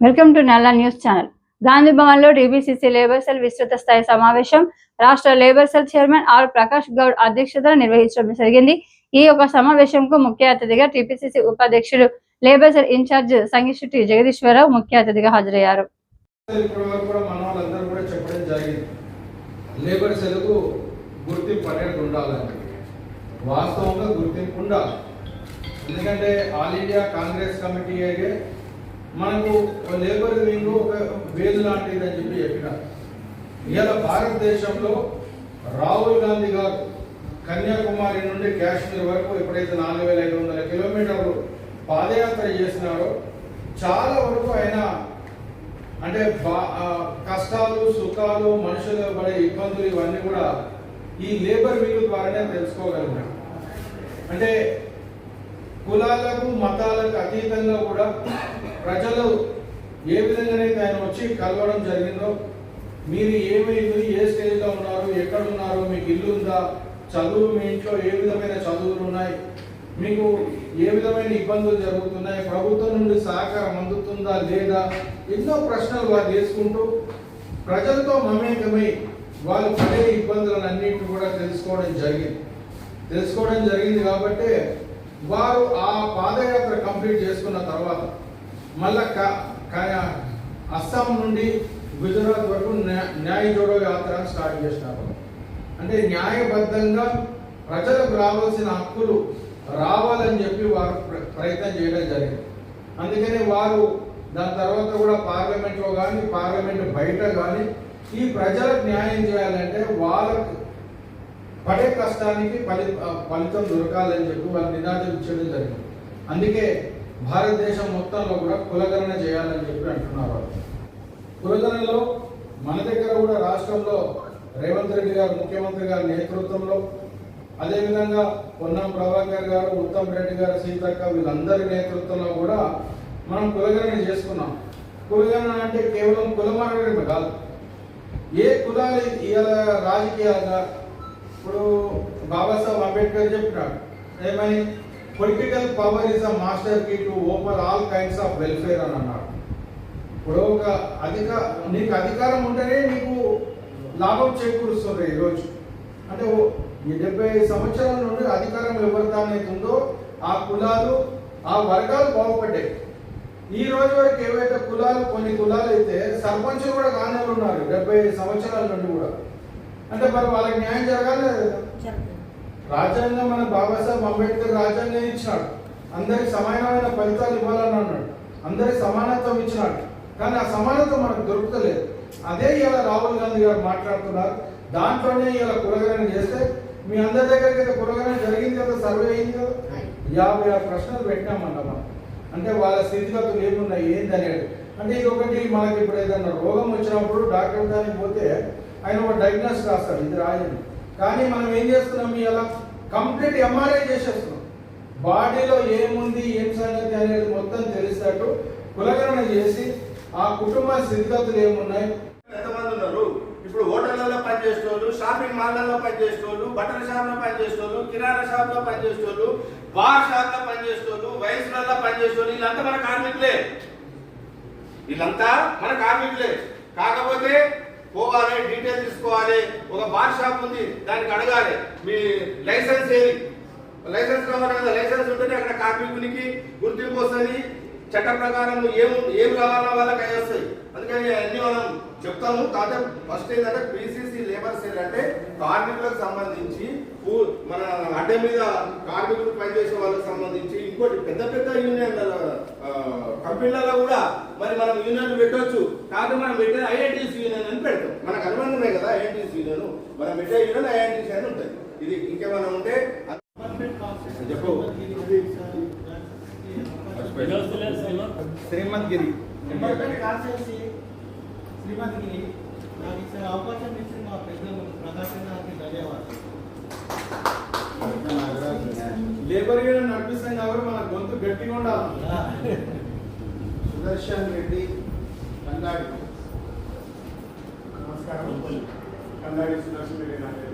Welcome to Nalla news channel. Gandhi భవన్లో DBCC labour cell విస్తృత స్థాయి సమావేశం రాష్ట్ర labour cell chairman R Prakash Goud అధ్యక్షతన నిర్వహించడం జరిగింది. ఈ యొక్క సమావేశంకు ముఖ్య అతిథిగా టిపిసిసి ఉపాధ్యక్షుడు labour cell in-charge Sangishetti Jagadishwararao ముఖ్య అతిథిగా హాజరయ్యారు. లేబర్ గుర్తింపు అనేది ఉండాలని వాస్తవంగా గుర్తింపు ఉండాలి. ఎందుకంటే ఆల్ ఇండియా కాంగ్రెస్ కమిటీ అయితే మనకు లేబర్ వింగ్ ఒక వేలు లాంటిది అని చెప్పి చెప్పినారు ఇవాళ భారతదేశంలో రాహుల్ గాంధీ గారు కన్యాకుమారి నుండి కాశ్మీర్ వరకు ఎప్పుడైతే నాలుగు వేల ఐదు వందల కిలోమీటర్లు పాదయాత్ర చేసినారో చాలా వరకు ఆయన అంటే బా- కష్టాలు సుఖాలు మనుషులు పడే ఇబ్బందులు ఇవన్నీ కూడా ఈ లేబర్ వింగ్ ద్వారానే తెలుసుకోగలిగాం అంటే కులాలకు మతాలకు అతీతంగా కూడా ప్రజలు ఏ విధంగానైతే ఆయన వచ్చి కలవడం జరిగిందో మీరు ఏమైంది ఏ స్టేజ్లో ఉన్నారు ఎక్కడ ఉన్నారు మీకు ఇల్లు ఉందా చదువు మీ ఇంట్లో ఏ విధమైన చదువులు ఉన్నాయి మీకు ఏ విధమైన ఇబ్బందులు జరుగుతున్నాయి ప్రభుత్వం నుండి సహకారం అందుతుందా లేదా ఎన్నో ప్రశ్నలు వారు చేసుకుంటూ ప్రజలతో మమేకమై వాళ్ళు పడే ఇబ్బందులన్నింటినీ కూడా తెలుసుకోవడం జరిగింది. తెలుసుకోవడం జరిగింది కాబట్టి వారు ఆ పాదయాత్ర కంప్లీట్ చేసుకున్న తర్వాత మళ్ళా క- అస్సాం నుండి గుజరాత్ వరకు న్యాయ జోడో యాత్ర స్టార్ట్ చేసినారు అంటే న్యాయబద్ధంగా ప్రజలకు రావాల్సిన హక్కులు రావాలని చెప్పి వారు ప్ర- ప్రయత్నం చేయడం జరిగింది. అందుకని వారు దాని తర్వాత కూడా పార్లమెంట్లో కానీ పార్లమెంట్ బయట కానీ ఈ ప్రజలకు న్యాయం చేయాలంటే వాళ్ళకు పడే కష్టానికి ఫలి ఫలితం దొరకాలని చెప్పి వాళ్ళు నినాదం ఇచ్చడం జరిగింది. అందుకే భారతదేశం మొత్తంలో కూడా కులగణన చేయాలని చెప్పి అంటున్నారు వాళ్ళు. కులగణనలో మన దగ్గర కూడా రాష్ట్రంలో రేవంత్ రెడ్డి గారు ముఖ్యమంత్రి గారి నేతృత్వంలో అదేవిధంగా పొన్నం ప్రభాకర్ గారు ఉత్తమ్ రెడ్డి గారు సీతక్క వీళ్ళందరి నేతృత్వంలో కూడా మనం కులగణన చేసుకున్నాం. కులగణన అంటే కేవలం కులమరణ కాదు. ఏ కులాలు ఇలా రాజకీయాలుగా ఇప్పుడు బాబాసాహెబ్ అంబేద్కర్ చెప్పినాడు ఏమని political power is a master key to open all kinds of welfare అని అన్నాడు. ఇప్పుడు ఒక అధిక నీకు అధికారం ఉంటేనే నీకు లాభం చేకూరుస్తుంది ఈరోజు అంటే ఈ డెబ్బై సంవత్సరాల నుండి అధికారం ఎవరిదానైతే ఉందో ఆ కులాలు ఆ వర్గాలు బాగుపడ్డాయి. ఈ రోజు వరకు ఏవైతే కులాలు కొన్ని కులాలు అయితే సర్పంచులు కూడా కానే ఉన్నారు డెబ్బై సంవత్సరాల నుండి కూడా. అంటే మరి వాళ్ళకి న్యాయం జరగాలి? రాజ్యాంగం మన బాబాసాహెబ్ అంబేద్కర్ రాజ్యాంగం ఇచ్చినాడు. అందరికి సమానమైన ఫలితాలు ఇవ్వాలని అన్నాడు. అందరికి సమానత్వం ఇచ్చినాడు. కానీ ఆ సమానత్వం మనకు దొరుకుతలేదు. అదే ఇలా రాహుల్ గాంధీ గారు మాట్లాడుతున్నారు. దాంట్లోనే ఇలా కులగరణ చేస్తే మీ అందరి దగ్గరికి అయితే కులగరణ జరిగింది కదా సర్వే అయింది కదా? యాభై ఆరు ప్రశ్నలు పెట్టామన్న మనం. అంటే వాళ్ళ స్థితిగతులు ఏమున్నాయి ఏంది అనేది అంటే ఇది ఒకటి మనకి ఇప్పుడు ఏదైనా రోగం వచ్చినప్పుడు డాక్టర్ దానికి పోతే ఆయన ఒక డయాగ్నోస్ రాస్తాడు ఇది రాయండి కానీ మనం ఏం చేస్తున్నాం ఇలా కంప్లీట్ ఎంఆర్ఐ చేసేస్తున్నాం. బాడీలో ఏముంది ఏం సంగతి అనేది మొత్తం తెలిసినట్టు కులగణన చేసి ఆ కుటుంబ స్థితిగతులు ఏమున్నాయి? ఎంతమంది ఉన్నారు? ఇప్పుడు హోటళ్ళలో పనిచేసేటోళ్ళు షాపింగ్ మాల్లలో పనిచేసేటోళ్ళు బట్టల షాప్లో పనిచేసేటోళ్ళు కిరాణా షాప్లో పనిచేసేటోళ్ళు బార్ షాప్లో పనిచేసేటోళ్ళు వయసులలో పనిచేసేటోళ్ళు వీళ్ళంతా మన కార్మికులే. వీళ్ళంతా మన కార్మికులే. కాకపోతే పోవాలి డీటెయిల్ తీసుకోవాలి ఒక బార్ షాప్ ఉంది దానికి అడగాలి. మీ లైసెన్స్ ఏది? లైసెన్స్ కావాలి కదా లైసెన్స్ ఉంటేనే అక్కడ కార్మికునికి గుర్తింపు వస్తుంది. చట్ట ప్రకారం ఏం ఏం కావాలన్నా వాళ్ళకి అవి వస్తాయి. అందుకని అన్ని మనం చెప్తాము. కాకపోతే ఫస్ట్ ఏంటంటే పిసిసి లేబర్ సెల్ అంటే కార్మికులకు సంబంధించి మన అడ్డ మీద కార్మికులు పనిచేసే వాళ్ళకి సంబంధించి ఇంకోటి పెద్ద పెద్ద యూనియన్ కంపెనీలలో కూడా మరి మనం యూనియన్ పెట్టొచ్చు. కాకపోతే మనం పెట్టేది ఐఐటీసీ యూనియన్ అని పెడతాం. మనకు అనుబంధమే కదా ఐఐటీసీ యూనియన్. మనం పెట్టే యూనియన్ ఐఐటీసీ అని ఉంటుంది. ఇది ఇంకేమైనా ఉంటే చెప్పు. శ్రీమంత్ గిరి శ్రీమతికి నాకు ఇచ్చిన అవకాశం ఇచ్చిన మా పెద్దలు ప్రకాశం గారికి ధన్యవాదాలు. లేబర్ యూనియన్ నడిపిస్తాం కాబట్టి మన గొంతు గట్టిగా ఉండాలి. सुदर्शन रेड्डी कंगाड़ी नमस्कार कंगाड़ी सुदर्शन रेड्डी नाते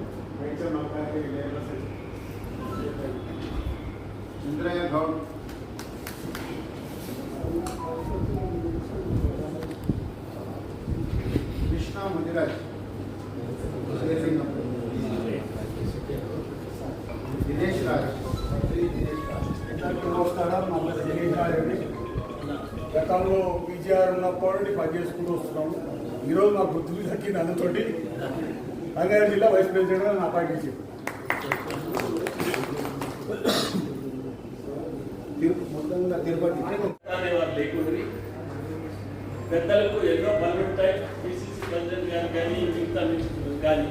इंद्रय गौड विष्णा मुदिराजी గతంలో పీజీఆర్ ఉన్నప్పటి నుండి పనిచేసుకుంటూ వస్తున్నాము. ఈరోజు మా బుద్ధులు తగ్గింది అందుతోటి రంగారెడ్డి జిల్లా వైస్ ప్రెసిడెంట్గా నా అపాయింట్ చేసి మొత్తంగా తిరుపతి పెద్దలకు ఎన్నో పనులుంటాయి పిసిసి ప్రెసిడెంట్ గారు కానీ మిగతా కానీ.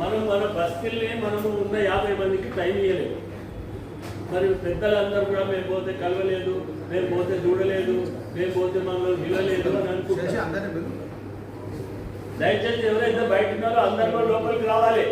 మనం మన బస్తీల్ని మనము ఉన్న యాభై మందికి టైం ఇవ్వలేము మరి పెద్దలందరూ కూడా మేము పోతే కలవలేదు. మేము పోతే చూడలేదు మేము పోతే మమ్మల్ని వినలేదు అని అనుకుంటున్నాం దయచేసి ఎవరైతే బయట ఉన్నారో అందరిలో లోపలికి రావాలి.